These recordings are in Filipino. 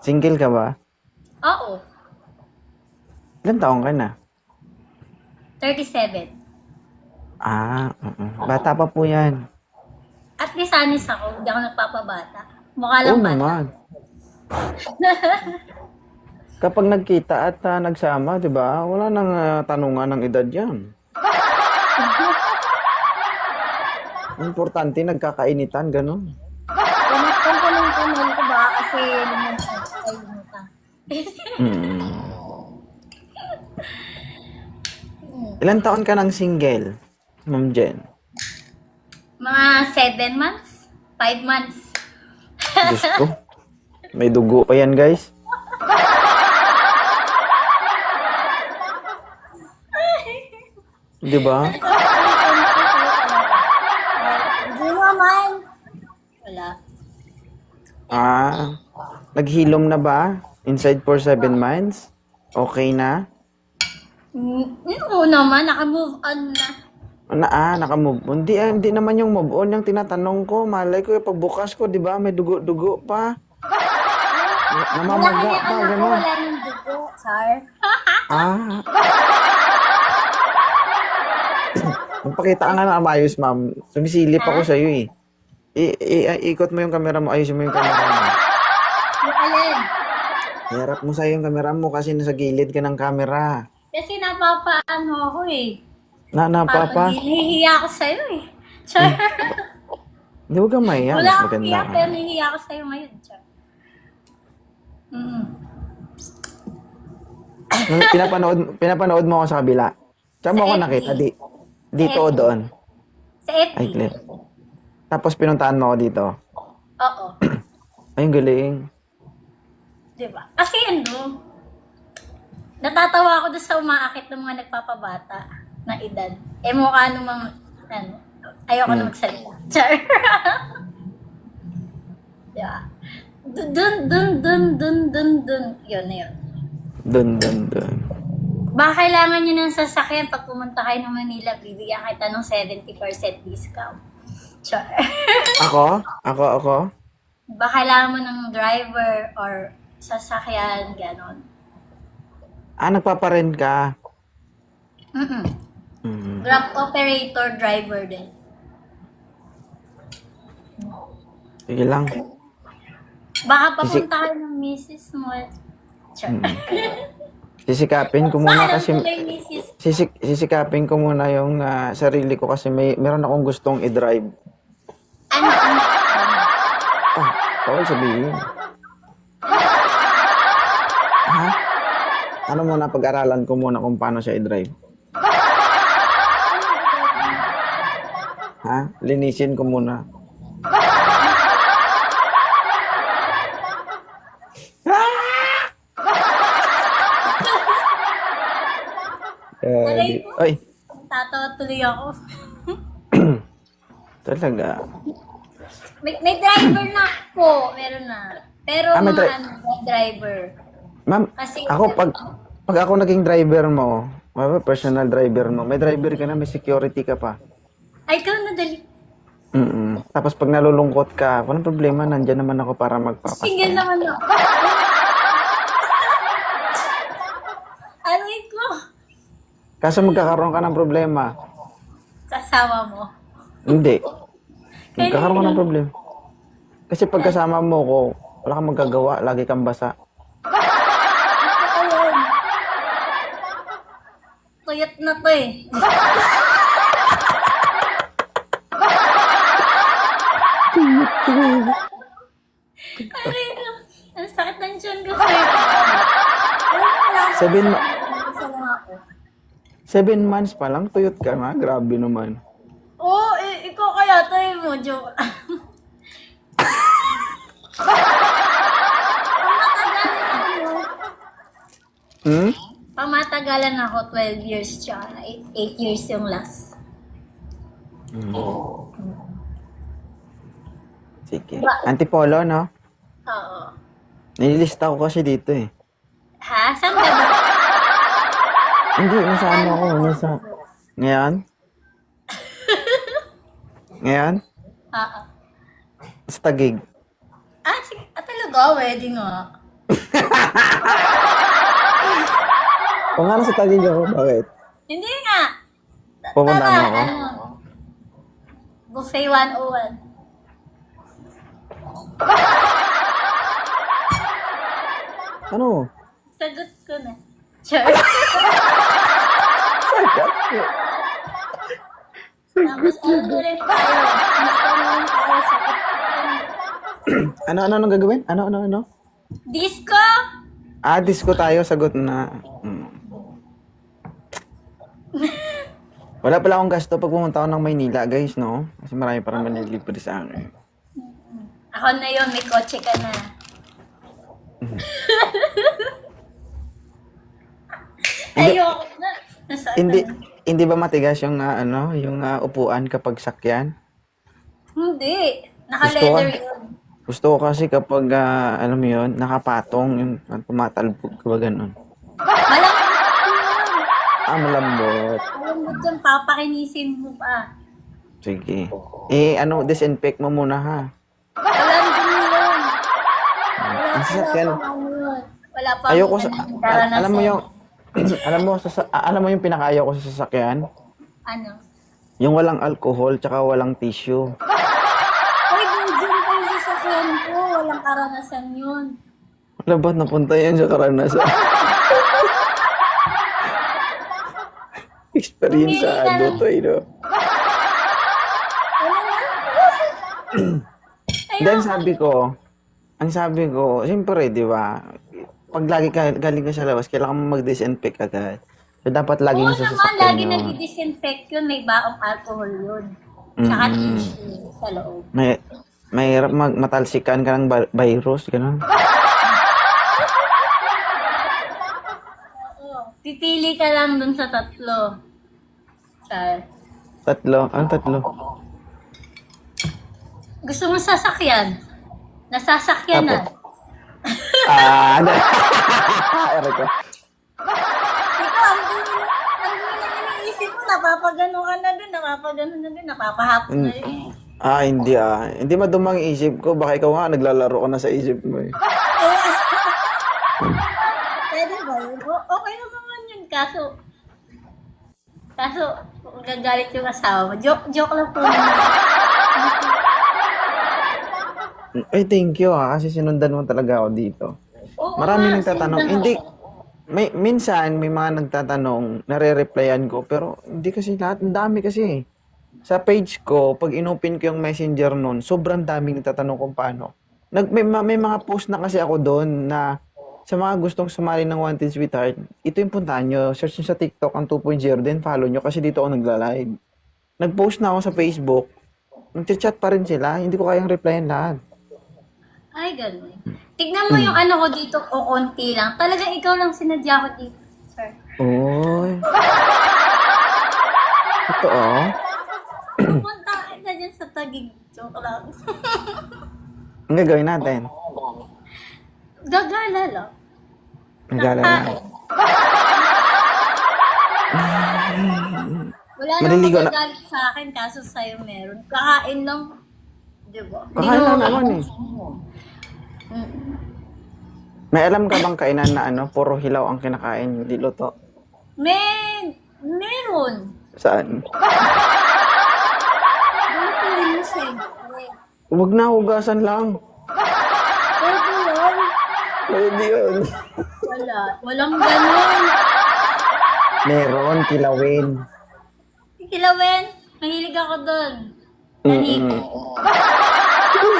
Single ka ba? Oo. Ilan taong ka na? 37. Ah, mm-mm. bata pa po yan. At least honest ako, hindi ako nagpapabata. Mukha Oo lang bata. naman. Kapag nagkita at ah, nagsama, di ba, wala nang ah, tanungan ng edad yan. Importante, nagkakainitan, gano'n. Pinaktan ko kanal ko ba kasi lumunta. Mm. Ilan taon ka ng single, Ma'am Jen? Mga 7 months? 5 months? Diyos ko. May dugo pa yan, guys. Di ba? Hindi naman. Wala. Ah, naghilom na ba? Inside for seven months? Okay na? Mm, Oo naman, naka-move on na. Na, ah, naka-move on. Hindi, ah, hindi naman yung move on yung tinatanong ko. Malay ko, yung pagbukas ko, di ba, may dugo-dugo pa. Na- Wala Namamaga pa, anak ko, gano'n. wala nang dugo, Char. Ah. Magpakita ka nga na maayos, ma'am. Sumisilip ako sa'yo eh. I- i- ikot mo yung camera mo, ayusin mo yung camera mo. Yung alin? Harap mo sa'yo yung camera mo kasi nasa gilid ka ng camera. Kasi napapaano ako eh. Na, na, Parang papa. Nahihiya ako sa'yo eh. Char. Hindi, huwag kang mahiya. Wala Mas akong maganda hiya, ka. pero nahihiya ako sa'yo ngayon, Char. Mm. Nung pinapanood, pinapanood mo ako sa kabila. Saan mo Sa ako FB. nakita? Di, dito o doon? Sa FB. Ay, clear. Tapos pinuntahan mo ako dito. Oo. Ay, ang galing. Diba? Kasi ano, natatawa ako doon sa umaakit ng mga nagpapabata na edad. Eh mukha namang, ano, ayoko na Hmm. magsalita. Char. diba? Dun, dun, dun, dun, dun, dun, dun. Yun na yun. Doon, doon, doon. Baka kailangan nyo ng sasakyan pag pumunta kayo ng Manila, bibigyan kita ng 70% discount. Char. Ako? Ako, ako? Baka kailangan mo ng driver or sasakyan, ganon. Ah, nagpaparent ka. Mm-mm. Mm. Grab operator driver din. Sige lang. Baka papunta kayo ng misis mo. Char. Sisikapin ko muna kasi... Sisik, sisikapin ko muna yung ah, sarili ko kasi may meron akong gustong i-drive. Ano, ano, Ah, bawal sabihin. Ha? Ano muna, pag-aralan ko muna kung paano siya i-drive. Ha? Linisin ko muna. Eh, di- ay, Tatawa tuloy ako. talaga. May, may driver na po. Meron na. Pero Ah, may mga dri- ano, driver. Ma'am, Kasi- ako pag pag ako naging driver mo, personal driver mo, may driver ka na, may security ka pa. Ay, ikaw na dali. Mm Tapos pag nalulungkot ka, walang problema, nandyan naman ako para magpapas. Single naman ako. Aray ko. Kaso magkakaroon ka ng problema. Kasama mo. Hindi. Magkakaroon ka ng problema. Kasi pagkasama mo ko, wala kang magagawa, lagi kang basa. Tuyot na to eh. Aray ko. Ang sakit ng tiyan ko. Seven, ma- ako. seven months pa lang, tuyot ka nga. Grabe naman. Oo, oh, eh, ikaw kaya tayo mo. Joke ako. Hmm? Pamatagalan ako 12 years siya. 8 years yung last. Sige. Antipolo, no? Oo. Nililista ko kasi dito eh. Ha? Saan ka ba? Hindi, nasa ano ako, nasa... Ngayon? Ngayon? Oo. Sa Tagig. Ah, sige. Ah, talaga? Wedding nga. Nga sa tagig ako, bakit? Hindi nga. Pupunta Tara, mo ako? ano, Buffet 101. Ano? Sagot ko na. Sure. Tapos ano rin tayo. Sa ano, ano, ano gagawin? Ano, ano, ano? Disco! Ah, disco tayo, sagot na. Hmm. Wala pala akong gasto pag pumunta ako ng Maynila, guys, no? Kasi marami parang manilibre sa akin. Ako na yun, may kotse ka na. Ayoko na. Nasa Hindi, hindi ba matigas yung, ah, ano, yung ah, upuan kapag sakyan? Hindi. Naka-leather yun. Gusto ko kasi kapag, ah, alam mo yun, nakapatong, yung tumatalbog ka ba ganun. Ah, malambot. Malambot yun. Papakinisin mo pa. Sige. Eh, ano, disinfect mo muna, ha? Walang dumi yun. Wala, Ang wala sasakyan. ano yun. Wala pa Ayoko sa, ano, karanasan. alam mo yung, alam mo, sa, alam mo yung pinakaayaw ko sa sasakyan? Ano? Yung walang alcohol, tsaka walang tissue. Uy, dun pa yung sasakyan ko. Walang karanasan yun. Wala ba't napunta yan sa karanasan? Experience sa ano to, eh, no? Ano? Then sabi ko, ang sabi ko, siyempre, di ba, pag lagi ka, galing ka sa labas, kailangan mo mag-disinfect agad. So, dapat lagi Oo naman, sasakyan lagi yun. nag-disinfect yun. May baong alcohol yun. Tsaka tissue sa loob. May, mahirap mag matalsikan ka ng ba- virus, gano'n. Oo. Pipili ka lang dun sa tatlo. Char. Tatlo, ano tatlo? Gusto mo sasakyan? Nasasakyan na. Apo. Ah, ano? Ere ko. Ikaw, ang dumi na, ang dumi na iniisip mo, napapagano ka na din, napapagano na din, napapahapon na rin. Ah, hindi ah. Hindi madumang isip ko. Baka ikaw nga, naglalaro ka na sa isip mo eh. Pwede ba yun? O- okay lang naman yun, kaso, kaso, gagalit yung asawa mo. Joke, joke lang po. Ay, thank you ah. Kasi sinundan mo talaga ako dito. Oo Marami nga, nagtatanong. sinundan Hindi, may, minsan may mga nagtatanong, nare-replyan ko, pero hindi kasi lahat, ang dami kasi. Sa page ko, pag inopen ko yung messenger nun, sobrang daming nagtatanong kung paano. Nag, may, ma- may mga post na kasi ako doon na sa mga gustong sumali ng Wanted Sweetheart, ito yung puntahan nyo. Search nyo sa TikTok ang 2.0, then follow nyo kasi dito ako nagla-live. Nag-post na ako sa Facebook, nag-chat pa rin sila, hindi ko kayang replyan lahat. Ay, ganun. Tignan mo yung ano ko dito, o konti lang. Talagang ikaw lang sinadya ko dito, sir. Oy. Ito oh. Pupunta ka na dyan sa tagig. Joke lang. Ang gagawin natin? Gagala lang. Nagala Kakain. na. Wala Maliligo namang na- magagalit sa akin, kaso sa'yo meron. Kakain lang. Di ba? Kakain lang naman eh. Mm. May alam ka bang kainan na ano, puro hilaw ang kinakain, hindi luto? Men, meron. Saan? Lutuin mo siyempre. Huwag na, hugasan lang. Pwede yun. Wala. Walang ganun. Meron, kilawin. Kilawin, mahilig ako doon. Nanito.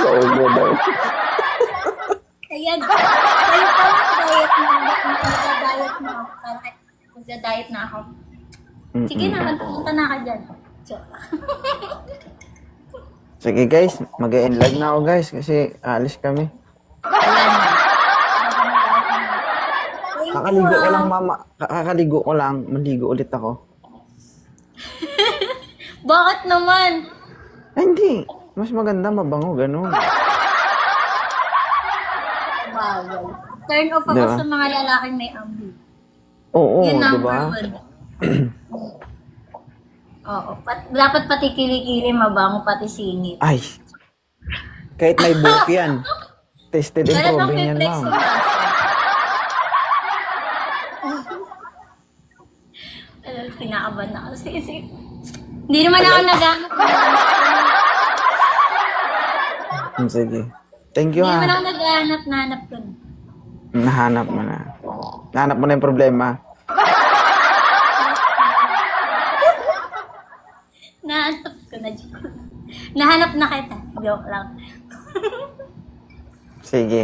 Sa ulo daw. Ayan. Kayo pa lang diet na. Magda-diet na ako. Parang magda-diet na ako. Sige na, magpunta na ka dyan. Sige guys, mag end live na ako guys kasi alis kami. Ayan Kakaligo ko lang mama, kakaligo ko lang, maligo ulit ako. Bakit naman? Ay, hindi. Mas maganda mabango, ganun. Bagay. Turn off ako Diba? sa mga lalaking may amoy. Oo, Yun di number ba? one. Oo. Pat, dapat pati kilikili mabango, pati singit. Ay, kahit may buhok yan. Tested and proven yan, ma'am. Kinakabahan ako. Sige, sige. Hindi naman ako naghanap. Hmm, Sige. Thank you Hindi naman ha. ako naghanap, nahanap ko. na. Nahanap mo na. Nahanap mo na yung problema. Nahanap ko na. Nahanap na kita. Joke lang. Sige.